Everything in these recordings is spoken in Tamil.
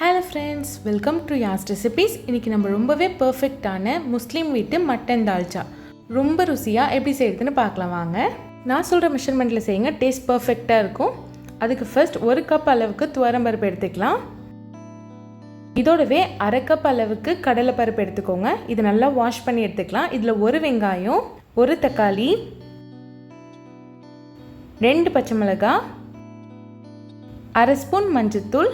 Hello friends welcome to Yas recipes இன்றைக்கி நம்ம ரொம்பவே பர்ஃபெக்டான முஸ்லீம் வீட்டு மட்டன் தால்ச்சா ரொம்ப ருசியாக எப்படி செய்யறதுன்னு பார்க்கலாம் வாங்க. நான் சொல்கிற மெஷர்மெண்ட்டில் செய்யுங்க. டேஸ்ட் பர்ஃபெக்டாக இருக்கும். அதுக்கு ஃபர்ஸ்ட் ஒரு கப் அளவுக்கு துவரம்பருப்பு எடுத்துக்கலாம். இதோடவே அரை கப் அளவுக்கு கடலைப்பருப்பு எடுத்துக்கோங்க. இது நல்லா வாஷ் பண்ணி எடுத்துக்கலாம். இதில் ஒரு வெங்காயம் ஒரு தக்காளி ரெண்டு பச்சை மிளகாய் அரை ஸ்பூன் மஞ்சத்தூள்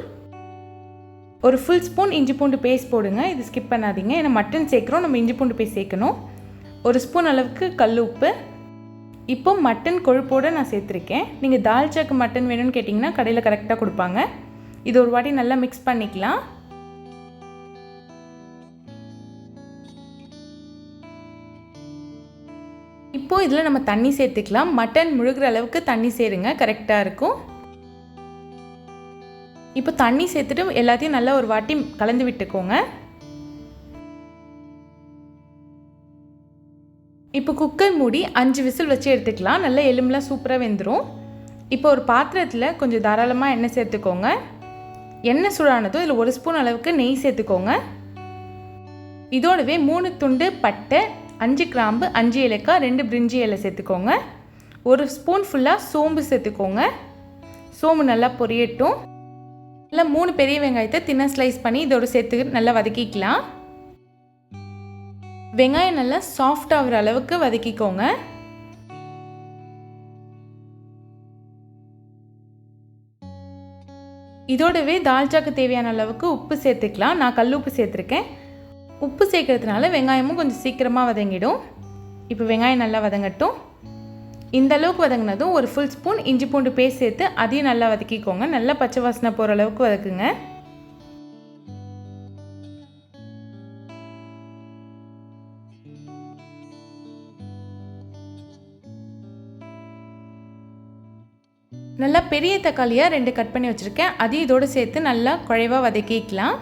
ஒரு ஃபுல் ஸ்பூன் இஞ்சி பூண்டு பேஸ்ட் போடுங்க. இது ஸ்கிப் பண்ணாதீங்க. ஏன்னா மட்டன் சேர்க்குறோம் நம்ம இஞ்சி பூண்டு பேஸ்ட் சேர்க்கணும். ஒரு ஸ்பூன் அளவுக்கு கல் உப்பு. இப்போ மட்டன் கொழுப்போடு நான் சேர்த்துருக்கேன். நீங்கள் தால்ச்சாக்கு மட்டன் வேணும்னு கேட்டிங்கன்னா கடையில் கரெக்டாக கொடுப்பாங்க. இது ஒரு வாட்டி நல்லா மிக்ஸ் பண்ணிக்கலாம். இப்போது இதில் நம்ம தண்ணி சேர்த்துக்கலாம். மட்டன் முழுகிற அளவுக்கு தண்ணி சேருங்க. கரெக்டாக இருக்கும். இப்போ தண்ணி சேர்த்துட்டு எல்லாத்தையும் நல்லா ஒரு வாட்டி கலந்து விட்டுக்கோங்க. இப்போ குக்கர் மூடி அஞ்சு விசில் வச்சு எடுத்துக்கலாம். நல்லா எலும்புலாம் சூப்பராக வெந்துடும் இப்போ ஒரு பாத்திரத்தில் கொஞ்சம் தாராளமாக எண்ணெய் சேர்த்துக்கோங்க. எண்ணெய் சூடானதும் இதில் ஒரு ஸ்பூன் அளவுக்கு நெய் சேர்த்துக்கோங்க. இதோடவே மூணு துண்டு பட்டை அஞ்சு கிராம்பு அஞ்சு இலைக்காய் ரெண்டு பிரிஞ்சி இலை சேர்த்துக்கோங்க. ஒரு ஸ்பூன் ஃபுல்லாக சோம்பு சேர்த்துக்கோங்க. சோம்பு நல்லா பொரியட்டும். நல்லா மூணு பெரிய வெங்காயத்தை தின்ன ஸ்லைஸ் பண்ணி இதோட சேர்த்து நல்லா வதக்கிக்கலாம். வெங்காயம் நல்லா சாஃப்ட் ஆகிற அளவுக்கு வதக்கிக்கோங்க. இதோடவே தால்ச்சாக்கு தேவையான அளவுக்கு உப்பு சேர்த்துக்கலாம். நான் கல் உப்பு சேர்த்துருக்கேன். உப்பு சேர்க்கறதுனால வெங்காயமும் கொஞ்சம் சீக்கிரமாக வதங்கிடும். இப்போ வெங்காயம் நல்லா வதங்கட்டும். இந்த அளவுக்கு வதங்கினதும் ஒரு ஃபுல் ஸ்பூன் இஞ்சி பூண்டு பேஸ்ட் சேர்த்து அதையும் நல்லா வதக்கிக்கோங்க. நல்லா பச்சை வாசனை போகிற அளவுக்கு வதக்குங்க. நல்லா பெரிய தக்காளியாக ரெண்டு கட் பண்ணி வச்சுருக்கேன். அதையும் இதோடு சேர்த்து நல்லா குழைவாக வதக்கிக்கலாம்.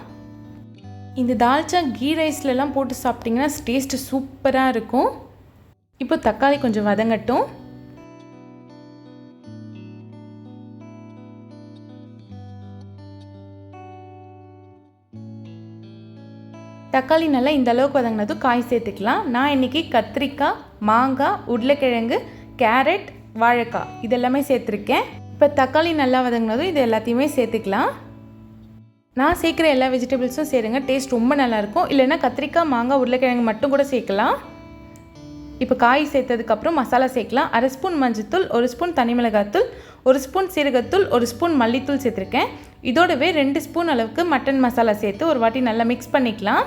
இந்த தால்ச்சா கீ ரைஸ்லலாம் போட்டு சாப்பிட்டிங்கன்னா டேஸ்ட்டு சூப்பராக இருக்கும். இப்போ தக்காளி கொஞ்சம் வதங்கட்டும். தக்காளி நல்லா இந்த அளவுக்கு வதங்கினதும் காய் சேர்த்துக்கலாம். நான் இன்றைக்கி கத்திரிக்காய் மாங்காய் உருளைக்கிழங்கு கேரட் வாழைக்காய் இதெல்லாமே சேர்த்துருக்கேன். இப்போ தக்காளி நல்லா வதங்கினதும் இது எல்லாத்தையுமே சேர்த்துக்கலாம். நான் சேர்க்குற எல்லா வெஜிடபிள்ஸும் சேருங்க. டேஸ்ட் ரொம்ப நல்லாயிருக்கும். இல்லைன்னா கத்திரிக்காய் மாங்காய் உருளைக்கிழங்கு மட்டும் கூட சேர்க்கலாம். இப்போ காய் சேர்த்ததுக்கப்புறம் மசாலா சேர்க்கலாம். அரை ஸ்பூன் மஞ்சத்தூள் ஒரு ஸ்பூன் தனி மிளகாத்தூள் ஒரு ஸ்பூன் சீரகத்தூள் ஒரு ஸ்பூன் மல்லித்தூள் சேர்த்துருக்கேன். இதோடவே ரெண்டு ஸ்பூன் அளவுக்கு மட்டன் மசாலா சேர்த்து ஒரு வாட்டி நல்லா மிக்ஸ் பண்ணிக்கலாம்.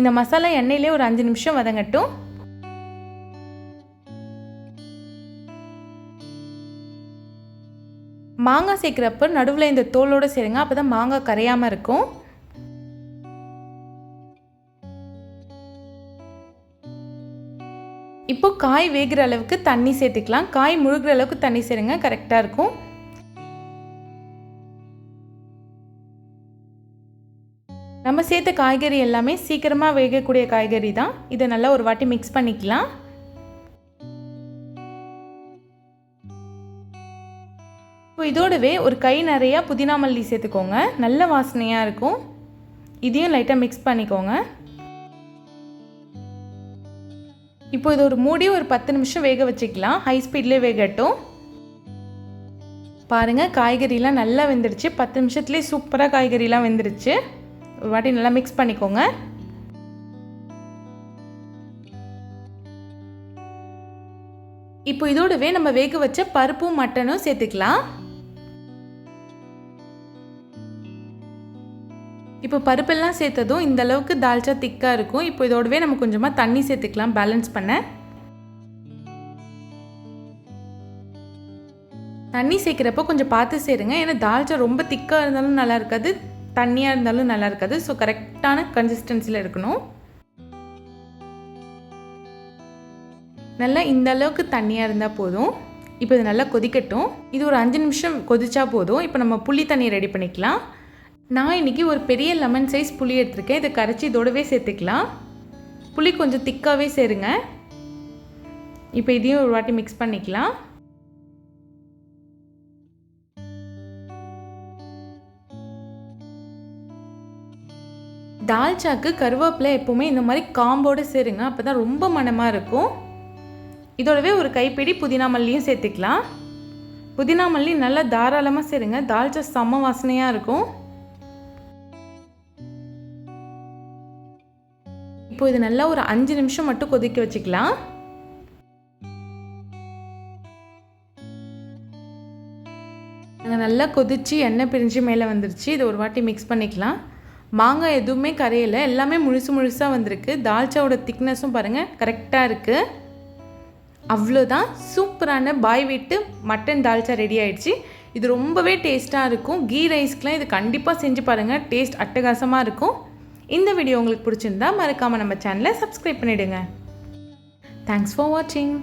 இந்த மசாலா எண்ணெயிலே ஒரு அஞ்சு நிமிஷம் வதங்கட்டும். மாங்காய் சேர்க்குறப்ப நடுவில் இந்த தோலோடு சேருங்க அப்போ தான் மாங்காய் கரையாமல் இருக்கும். இப்போ காய் வேகிற அளவுக்கு தண்ணி சேர்த்துக்கலாம். காய் முழுகிற அளவுக்கு தண்ணி சேருங்க கரெக்டாக இருக்கும். நம்ம சேர்த்த காய்கறி எல்லாமே சீக்கிரமாக வேகக்கூடிய காய்கறி தான். இதை நல்லா ஒரு வாட்டி மிக்ஸ் பண்ணிக்கலாம். இப்போ இதோடவே ஒரு கை நிறையா புதினா மல்லி சேர்த்துக்கோங்க. நல்ல வாசனையாக இருக்கும். இதையும் லைட்டாக மிக்ஸ் பண்ணிக்கோங்க. இப்போ இது ஒரு மூடி ஒரு பத்து நிமிஷம் வேக வச்சுக்கலாம். ஹை ஸ்பீட்லேயே வேகட்டும். பாருங்கள் காய்கறிலாம் நல்லா வெந்துடுச்சு பத்து நிமிஷத்துலேயே சூப்பராக காய்கறிலாம் வெந்துடுச்சு ஒரு வாட்டி நல்லா மிக்ஸ் பண்ணிக்கோங்க. இப்போ இதோடவே நம்ம வேக வச்ச பருப்பும் மட்டனும் சேர்த்துக்கலாம். இப்போ பருப்பெல்லாம் சேர்த்ததும் இந்த அளவுக்கு தால்ச்சா திக்காக இருக்கும். இப்போ இதோடவே நம்ம கொஞ்சமாக தண்ணி சேர்த்துக்கலாம் பேலன்ஸ் பண்ண. தண்ணி சேர்க்குறப்போ கொஞ்சம் பார்த்து சேருங்க. ஏன்னா தால்ச்சா ரொம்ப திக்காக இருந்தாலும் நல்லா இருக்காது. தண்ணியாக இருந்தாலும் நல்லா இருக்காது. ஸோ கரெக்டான கன்சிஸ்டன்சியில் இருக்கணும் நல்லா இந்த அளவுக்கு தண்ணியாக இருந்தால் போதும். இப்போ இது நல்லா கொதிக்கட்டும். இது ஒரு அஞ்சு நிமிஷம் கொதிச்சா போதும். இப்போ நம்ம புளி தண்ணி ரெடி பண்ணிக்கலாம். நான் இன்றைக்கி ஒரு பெரிய லெமன் சைஸ் புளி எடுத்திருக்கேன். இதை கரைச்சி இதோடவே சேர்த்துக்கலாம். புளி கொஞ்சம் திக்காகவே சேருங்க. இப்போ இதையும் ஒரு வாட்டி மிக்ஸ் பண்ணிக்கலாம். தால்ச்சாக்கு கருவேப்பிலை எப்போவுமே இந்த மாதிரி காம்போடு சேருங்க. அப்போ தான் ரொம்ப மணமாக இருக்கும். இதோடவே ஒரு கைப்பிடி புதினா மல்லியும் சேர்த்துக்கலாம். புதினா மல்லி நல்லா தாராளமாக சேருங்க. தால்ச்சா செம்ம வாசனையாக இருக்கும். இப்போ இது நல்லா ஒரு அஞ்சு நிமிஷம் மட்டும் கொதிக்க வச்சுக்கலாம். நல்லா கொதிச்சு எண்ணெய் பிரிஞ்சு மேலே வந்துருச்சு. இதை ஒரு வாட்டி மிக்ஸ் பண்ணிக்கலாம். மாங்காய் எதுவுமே கரையலை எல்லாமே முழுசு முழுசாக வந்திருக்கு. தால்ச்சாவோட திக்னஸும் பாருங்கள் கரெக்டாக இருக்குது அவ்வளோதான் சூப்பரான பாய் வீட்டு மட்டன் தால்ச்சா ரெடி ஆயிடுச்சு. இது ரொம்பவே டேஸ்ட்டாக இருக்கும். கீ ரைஸ்க்கெலாம் இது கண்டிப்பாக செஞ்சு பாருங்கள் டேஸ்ட் அட்டகாசமாக இருக்கும். இந்த வீடியோ உங்களுக்கு பிடிச்சிருந்தா மறக்காமல் நம்ம சேனலை சப்ஸ்கிரைப் பண்ணிவிடுங்க தேங்க்ஸ் ஃபார் வாட்சிங்